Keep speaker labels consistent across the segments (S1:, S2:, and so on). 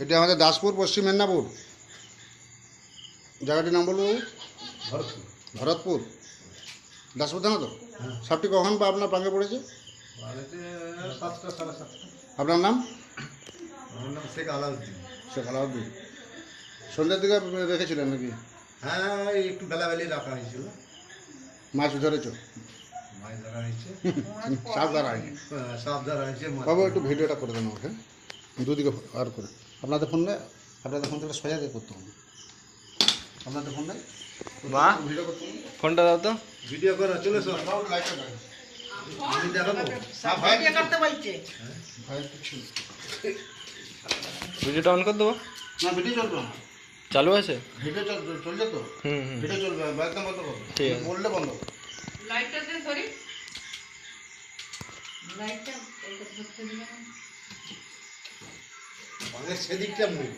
S1: এটা আমাদের দাসপুর পশ্চিম মেদিনীপুর। জায়গাটির নাম বলব
S2: ভরতপুর।
S1: ভরতপুর। দাসপুর থানা তো? সবটি কখন বা আপনার পাঙ্গে পড়েছে? আপনার নাম?
S2: আমার নাম শেখ আলাউদ্দিন।
S1: শেখ আলাউদ্দিন। সন্ধ্যের দিকে রেখেছিলেন নাকি?
S2: হ্যাঁ একটু বেলাবেলি রাখা হয়েছিল।
S1: মাছ ধরেছ?
S2: মাছ ধরা হয়েছে।
S1: সাপ ধরা হয়নি।
S2: সাপ ধরা হয়েছে মাছ-
S1: একটু ভিডিওটা করে দেন আমাকে। দুদিকে আর করে। আপনাদের ফোন আপনাদের ফোন থেকে সোজা দিয়ে করতে হবে। আপনাদের ফোন?
S3: মা?
S1: ভিডিও করতে হবে।
S3: ফোনটা দাও তো।
S2: ভিডিও করা চলে এসো। আমি দেখাবো।
S1: ভাই। কিছু
S3: ভিডিওটা অন করে দেবো?
S1: না ভিডিও চলবে
S3: চালু আছে?
S1: ভিডিও চল চলছে তো?
S3: হুম হুম।
S1: ভিডিও চলবে একদম বন্ধ করবে
S3: ঠিক আছে।
S1: বললে বন্ধ।
S4: লাইটটা দে সরি লাইটটা ধরতে না।
S2: মানে সেদিকটা মুখ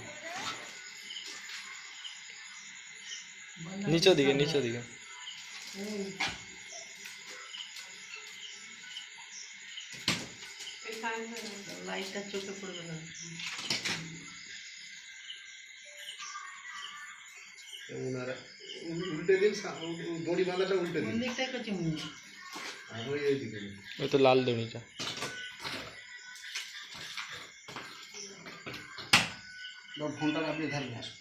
S3: নিচের দিকে নিচের দিকে।
S4: এই কারেন্টটা দাও, লাইটটা চোখে পড়বে না।
S2: ওনারা উল- উল্টে দিন সা- উ- উ- দড়ি বাঁধাটা উল্টে দিন।
S4: মন্দিরটাই করছে মন্দির
S2: আর ওই এইদিকে দিন।
S3: ওই তো লাল দড়িটা।
S1: বাবু ফোনটা আপনি ধারে নিয়ে আসুন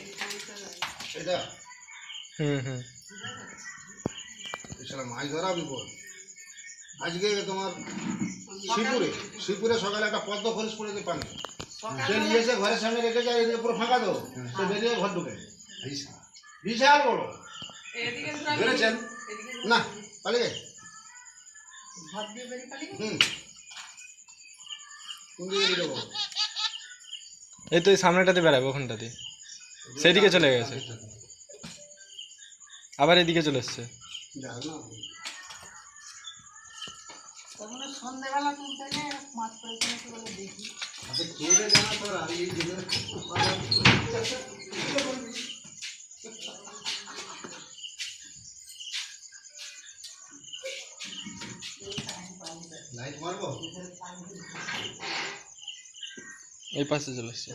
S4: এই কারেন্টটা দাও।
S1: এটা?
S3: হুম হুম।
S1: এছাড়া মাছ ধরা বিপদ। আজকে তোমার শ্রীপুরে শ্রীপুরে সকালে একটা পদ্ম খরিস পড়েছে পানি সে নিয়ে এসে ঘরের সামনে রেখেছে আর এদিকে পুরো ফাঁকা তো। সে বেরিয়ে ঘর ঢুকে বিশাল। বড়।
S4: এদিকে
S2: ধরেছেন?
S1: না পালিয়ে? হুম।
S3: এই তো সামনেটাতে বেড়াবে ওখানটাতে। সেদিকে চলে গেছে। আবার এদিকে চলে এসছে।
S1: এই
S3: পাশে চলে এসছে।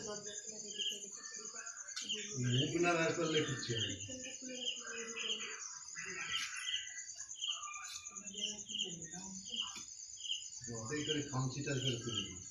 S2: যতই করে খামচিটা করে তুলে দিই।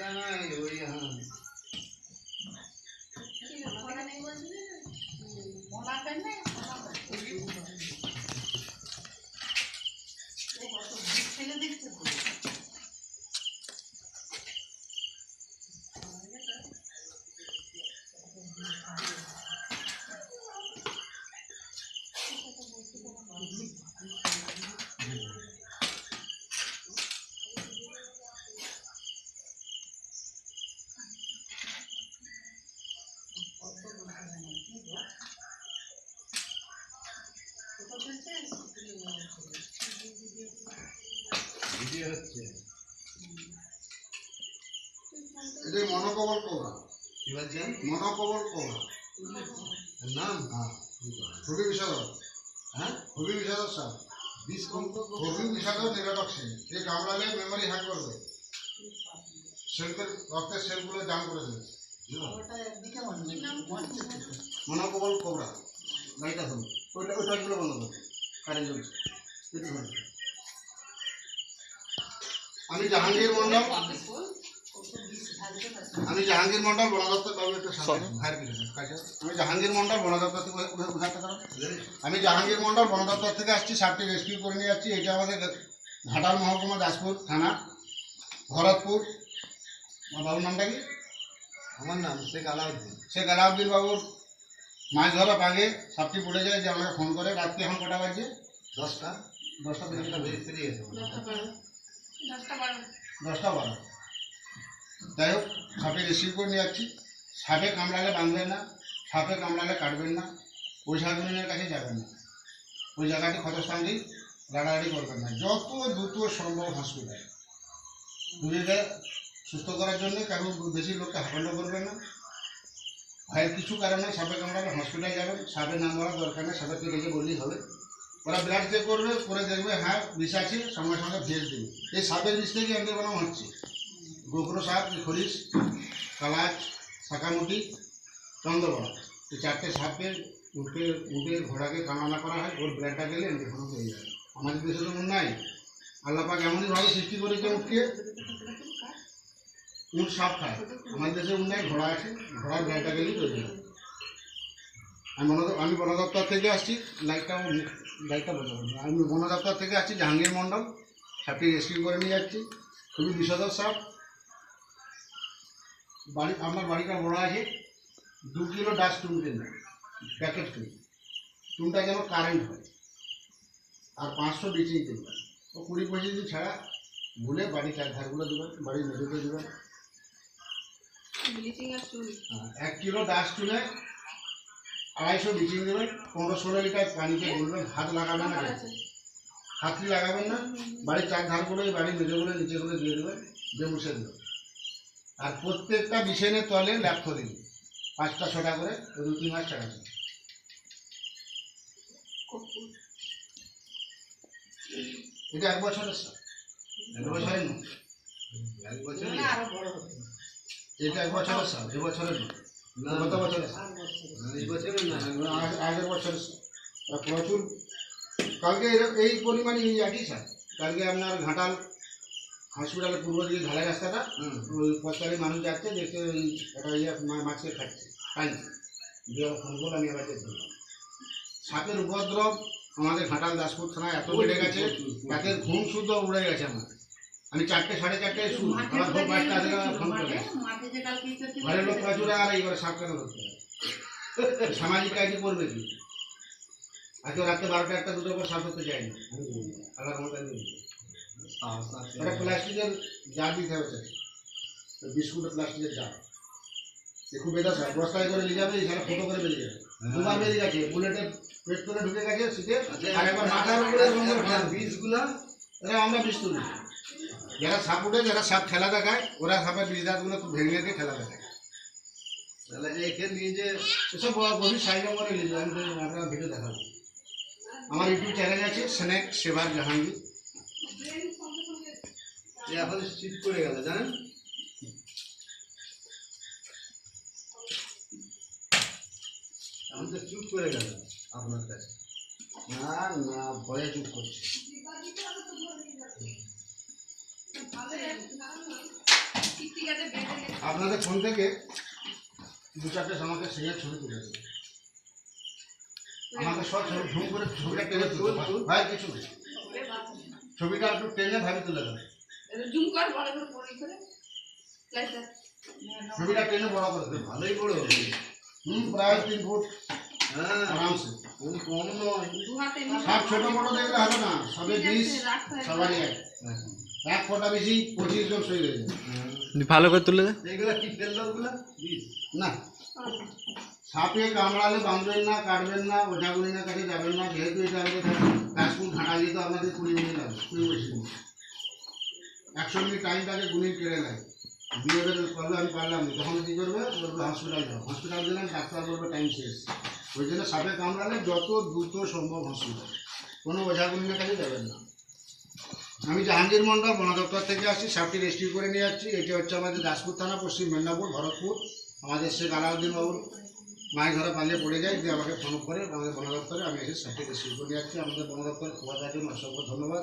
S2: জানাই ওই হ্যাঁ
S4: ওনাকে
S2: হচ্ছে।
S1: এটা মনোকবল কোবরা
S2: কি বলছেন
S1: মনোকবল কোবরা
S2: নাম?
S1: হ্যাঁ। খুবই
S2: হ্যাঁ?
S1: খুবই
S2: বিষ
S1: এ কামড়ালে মেমোরি হ্যাক করবে। রক্তের সেলগুলো জাম করে দেবে।
S4: মনে
S1: মনোকবল কোবরা লাইট আসুন ওইটা ওই বন্ধ করবে কারেন্ট জ্বলছে ধরুন। আমি জাহাঙ্গীর মন্ডল। আমি জাহাঙ্গীর মন্ডল বন দপ্তর। আমি জাহাঙ্গীর মন্ডল বন দপ্তর থেকে? আমি জাহাঙ্গীর মন্ডল বন দপ্তর থেকে আসছি সাপটি রেস্কিউ করে নিয়ে যাচ্ছি। এটা আমাদের ঘাটাল মহকুমা দাসপুর থানা ভরতপুর। আমার বাবুর নামটা কি?
S2: আমার নাম শেখ আলাউদ্দিন।
S1: সে গালাউদ্দিন বাবুর মাছ ধরা পাগে সাপটি পড়ে যায় যে আমাকে ফোন করে। রাত্রি এখন কটা বাজছে?
S2: দশটা।
S1: দশটা
S2: বেরিয়ে
S1: দশটা বারো। যাই হোক, সাপে রিসিভ করে নিয়ে যাচ্ছি। সাপে কামড়ালে বাঁধবেন না, সাপে কামড়ালে কাটবেন না, ওই সাগুনের কাছে যাবেন না। ওই জায়গাটি ক্ষতস্থানটি রাড়ারাড়ি করবেন না। যত দ্রুত সম্ভব হসপিটাল রুগীকে সুস্থ করার জন্য কারণ বেশি লোককে হাফান্ড করবেন না। ভয়ের কিছু কারণে সাপে কামড়ালে হসপিটাল যাবেন। সাপে নাম বলার দরকার নেই সাপেরকে দেখে বললেই হবে। ওরা ব্লাড চেক করবে, করে দেখবে হ্যাঁ বিষ আছে সঙ্গে সঙ্গে ভেজ দেবে। এই সাপের বিষ থেকে এমনি বানানো হচ্ছে। গোখরো সাপ খরিশ কালাচ শাকামুটি চন্দ্রবড়া। এই চারটে সাপের উঠে উঠে ঘোড়াকে কামড়ানা করা হয়, ওর ব্লাডটা গেলে এমনি হয়ে যায়। আমাদের দেশে তো নাই। আল্লাপাক এমনই ভাবে সৃষ্টি করেছে উঠকে উঠ সাপ খায়। আমাদের দেশে উঠ নাই, ঘোড়া আছে, ঘোড়ার ব্লাডটা গেলেই তৈরি হয় আমি বন আমি বন দপ্তর থেকে আসছি লাইটটা লাইটটা বোঝাবো। আমি বন দপ্তর থেকে আসছি জাহাঙ্গীর মণ্ডল সাপটি রেস্কিউ করে নিয়ে যাচ্ছি। খুবই বিষধর সাপ বাড়ি আমার বাড়িটা বড় আছে দু কিলো ডাস্ট টুন কিনবে প্যাকেট টুন টুনটা যেন কারেন্ট হয় আর পাঁচশো বিচিং কিনবে ও কুড়ি পঁচিশ দিন ছাড়া ভুলে বাড়ি চার ধারগুলো দেবেন বাড়ির মেঝেতে দেবেন হ্যাঁ, এক কিলো ডাস্ট টুনে আড়াইশো বিচিং দেবেন পনেরো ষোলো লিটার পানিতে গুলবেন হাত লাগাবেন না হাতটি লাগাবেন না, বাড়ির চার ধার করে বাড়ির মেজোগুলো নিচে করে দিয়ে দেবেন মুছে দেবেন। আর প্রত্যেকটা বিছানের তলে ল্যাপথ দিন, পাঁচটা, ছটা করে দু, তিন মাস টাকা দিন। এটা এক বছরের এক বছরের নয়।
S2: এক বছর
S1: এটা এক বছরের সাপ এ বছরের নয়। গত আগের আর প্রচুর। কালকে এই পরিমাণে একই সাপ কালকে আপনার ঘাটাল হসপিটালের পূর্ব দিকে ঢালাই রাস্তাটা ওই পথচারী মানুষ যাচ্ছে দেখতে ওই একটা ইয়ে মাছকে খাচ্ছে পানি দিয়ে ফোন করলাম আমি আবার করলাম সাপের উপদ্রব আমাদের ঘাটাল দাসপুর থানায় এত বেড়ে গেছে তাদের ঘুম শুদ্ধ উড়ে গেছে আমার। আমি চারটে সাড়ে চারটে শুরু। আমার ভোর পাঁচটা থেকে ফোন করে ঘরের লোক প্রচুর আর এইবার সাপ কেন ধরতে সামাজিক কাজই করবে কি? আজকে রাত্রে বারোটা একটা দুটোর পর সাপ ধরতে চাই না। আল্লাহ একটা প্লাস্টিকের জার দিতে হবে বিস্কুটের প্লাস্টিকের জার সে খুব বেদা স্যার বস্তায় করে নিয়ে যাবে এখানে ফটো করে বেরিয়ে যাবে। দুবার বেরিয়ে গেছে বুলেটে পেট করে ঢুকে গেছে শীতে আর একবার মাথার উপরে।
S2: বীজগুলা
S1: আমরা বিষ তুলি। যারা সাপ উঠে, যারা সাপ খেলা দেখায়, ওরা সাপের বিষ দাঁতগুলো খুব ভেঙে রেখে খেলা দেখায়।
S2: তাহলে একে নিয়ে যে
S1: এসব গভীর সাইজ করে নিয়ে আমি আপনার ভিডিও দেখাবো। আমার ইউটিউব চ্যানেল আছে, স্নেক সেবার জাহাঙ্গীর।
S2: এখন শীত করে গেল, জানেন? আমি তো চুপ করে গেল আপনার কাছে।
S1: না না, ভয়ে চুপ করছে। আপনাদের ফোন থেকে দু চারটে আমাকে সিনের ছবি তুলে দেবে আমাকে সব ছবি ঝুম করে ছবিটা টেনে তুলে। ভাই কিছু নেই। ছবিটা একটু টেনে ভাবে তুলে দেবে।
S5: বড়
S1: ছবিটা টেনে বড় করে দেবে।
S2: ভালোই বড় হবে
S1: হুম প্রায় তিন ফুট।
S2: হ্যাঁ।
S1: আরামসে।
S2: কোন কম নয়।
S1: সব ছোট মোটো দেখলে হবে না। সবে বিষ। সবারই এক। এক ফোঁটা বেশি পঁচিশ জন সই হয়ে যাবে।
S3: ভালো করে তুলে দে।
S2: এইগুলা কি ফেলল ওগুলা?
S1: না। সাপে কামড়ালে বাঁধবেন না কাটবেন না ওঝাগুলিনের কাছে যাবেন না যেহেতু এটা আমাদের কাশফুল ঘাটা যেতে আপনাদের কুড়ি মিনিট লাগবে কুড়ি পঁচিশ মিনিট। একশো মিনিট টাইম তাকে গুলি কেড়ে নেয়। বিয়ে করলে আমি পারলাম না। তখন কী করবে? বলবে হসপিটাল যাও। হসপিটাল দিলাম ডাক্তার বলবে টাইম শেষ। ওই জন্য সাপে কামড়ালে যত দ্রুত সম্ভব হসপিটাল কোনো ওঝাগুলিনের কাছে যাবেন না। আমি জাহাঙ্গীর মন্ডল বন দপ্তর থেকে আসছি সাপটি রেস্কিউ করে নিয়ে যাচ্ছি। এটি হচ্ছে আমাদের দাসপুর থানা, পশ্চিম মেদিনীপুর, ভরতপুর। আমাদের শেখ আলাউদ্দিন বাবুর মায়ের ধরা পালিয়ে পড়ে যায়। যে আমাকে ফোন করে, আমাদের বন দপ্তরে আমি এসে সাপটি রেস্কিউ করে নিয়ে যাচ্ছি। আমাদের বন দপ্তরের খবর জন্য অসংখ্য ধন্যবাদ।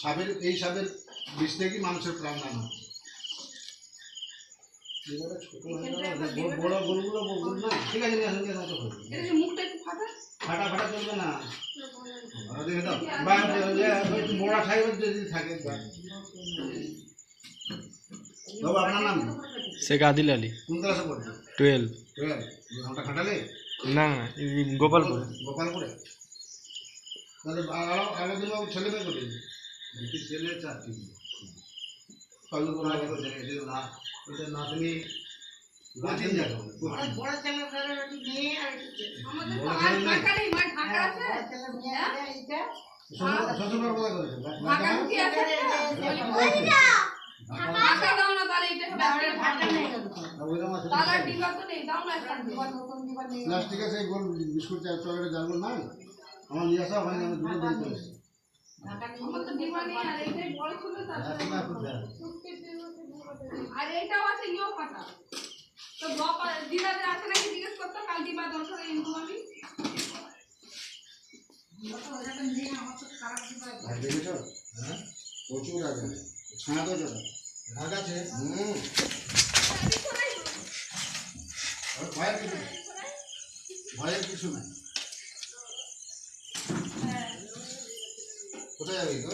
S1: সাপের, এই সাপের বিষ থেকেই মানুষের প্রাণ দান হচ্ছে এবারে ছোট হয়ে গেল, বড়- বড় গরুগুলো বড় না? ঠিক আছে নিয়ে আসুন আসুন,
S5: ফাটা?
S1: ফাটা ফাটা চলবে না। মোড়া ঠাইবে যদি থাকে। বাবু আপনার নাম?
S3: শেখ আদিল আলী।
S1: কোন ক্লাসে পড়ছে
S3: টুয়েলভ।
S1: টুয়েলভ। ঘণ্টা খাটালে?
S3: না না গোপালপুর।
S1: গোপালপুরে? তাহলে আরও আরও ছেলে মেয়ে
S2: ছেলে চারটি
S1: কল করে
S2: আগে তো দেখে দিও না এটা নাতনি নাতিন দেখো
S4: আর বড় ছেলে ফেলে একটু মেয়ে আর একটু ছেলে।
S5: আমাদের তো
S2: বড়
S5: আর
S2: ছেলে নেই।
S5: ঢাকা নেই মানে ঢাকা আছে?
S4: বড় ছেলে মেয়ে আছে, এইটা।
S1: শ্বশুর কোথায় করেছে?
S5: ঢাকা? কি আছে? ঢাকা দাও না তাহলে এটা হবে
S4: তাহলে ঢাকা নেই। গেল তো।
S5: দাদা ডিবা তো নেই দাও না একটা ডিবা।
S4: এবার নতুন দিবার নেই।
S1: প্লাস্টিকে সেই গোল বিস্কুট চা চকলেট জালগুলো নাই। আমার নিয়ে আসা ওখানে আমি দুটো দিন চলে এসেছি
S4: ঢাকা নেই।
S5: আমার তো ডিবা নেই আর এইটাই বড় ছিল তারপরে আর এইটাও আছে ইয়েও ফাটা তো বাবা দিদাদের আছে নাকি জিজ্ঞেস করতো কাল ডিবা দরকার ইনকম আমি।
S1: হ্যাঁ? প্রচুর আছে। ছানা তো
S2: রাগ আছে?
S1: হুম। ভয়ের কিছু নেই। ভয়ের কিছু নাই। কোথায় যাবি তো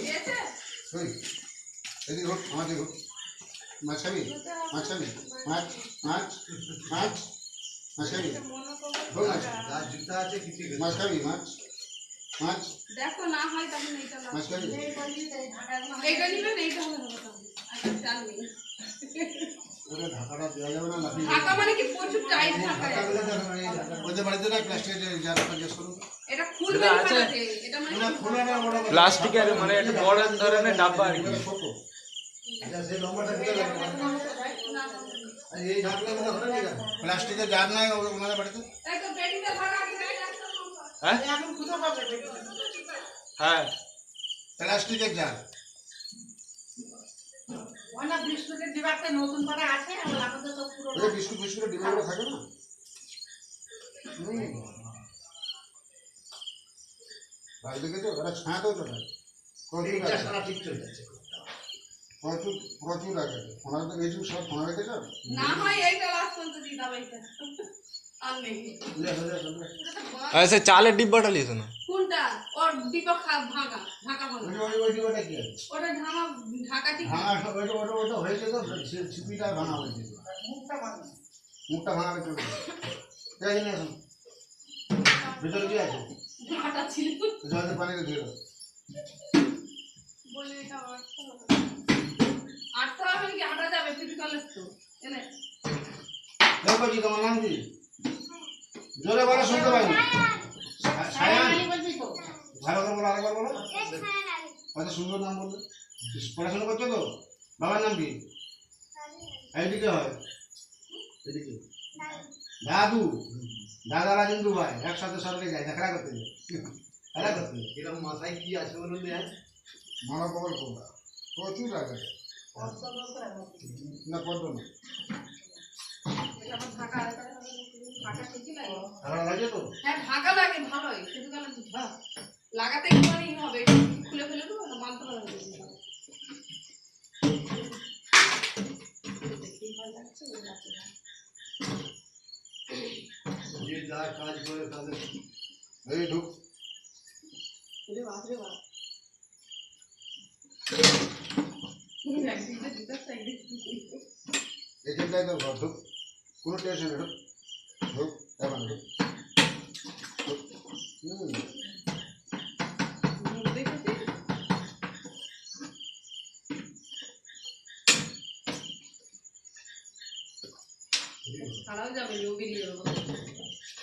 S1: এদিকে হোক আমাদের হোক। মাছ খাবি মাছ খাবি মাছ মাছ মাছ মাছ খাবি
S2: জুতা আছে কিছু
S1: মাছ। খাবি মাছ মাছ।
S5: দেখো না হয় তখন এইটা।
S1: মাছ খাবি
S5: এইটা নিবেন এইটা হবে আচ্ছা চাল ঢাকা মানে কি প্রচুর টাইট ঢাকা
S2: ঢাকাগুলো দেখো না, এই ঢাকা।
S1: ওদের বাড়িতে না প্লাস্টিকের যারা জিজ্ঞেস করুন।
S5: এটা খুলবে
S3: এটা
S5: মানে
S3: প্লাস্টিকের মানে একটা বড় ধরনের ডাব্বা আর কি।
S1: প্লাস্টিকের জার নাই ওনাদের বাড়িতে।
S3: হ্যাঁ। হ্যাঁ।
S1: প্লাস্টিকের জার।
S4: বিস্কুটের ডিবাতে নতুন করে আছে আমাদের তো পুরো
S1: বিস্কুট বিস্কুটের থাকে না? ভাই দেখেছ? ওরা চলে।
S2: ঠিক চলে যাচ্ছে।
S1: প্রচুর প্রচুর আছে ওনারা তো বেশি সব ফোনা রেখেছো
S5: না হয় এইটা লাস্ট পর্যন্ত দিয়ে দাও এইটা আর নেই
S3: চালের ডিব্বাটা লিয়েছো না?
S5: কোনটা? ওর ডিবা খা ভাঙা ঢাকা ভাঙা
S1: ওই ওই- ডিব্বাটা কি আছে?
S5: ওটা ঢাকা ঢাকা ঠিক
S1: ভাঙা ওইটা ওটা ওটা হয়েছে তো সে- ছিপিটা ভাঙা হয়েছে।
S4: মুখটা বাঁধা।
S1: মুখটা ভাঙা হয়েছে আছে নিয়ে ভিতরে কি আছে?
S5: ঢাকা ছিল।
S1: জলতে পানিতে ধুয়ে দাও।
S5: বলে এটা হবে আটটা হবে যাবে? কলেজ তো এনে।
S1: দেখো তোমার নাম কি? জোরে বলো শুনতে পাইনি। সায়ান
S4: সায়ানি? বলছি তো।
S1: ভালো করে বলো আরেকবার বলো। কত সুন্দর নাম বলল। পড়াশোনা করছ তো? বাবার নাম কি? এইদিকে হয়। এদিকে দাদু। দাদা? রাজেন্দ্র ভাই একসাথে সরকে যায় দেখা করতে যায় খেলা করতে যায়
S2: এরকম মাথায় কি আছে বলুন?
S1: মানব কবর কোনটা প্রচুর আগে। না পদ্ম না
S5: লাগে
S1: তো?
S5: হ্যাঁ ঢাকা লাগে ভালোই। শুধু গেলে লাগাতে একটুখানি হবে খুলে ফেলে দেবো না মানতে পারবে।
S2: যে যা কাজ করে তাদের
S1: এই ঢুক।
S5: ওরে বাপ। রে বাপ। একদিকে দুটো সাইডে
S1: এখানটায় তো ঘর ঢুক কোনো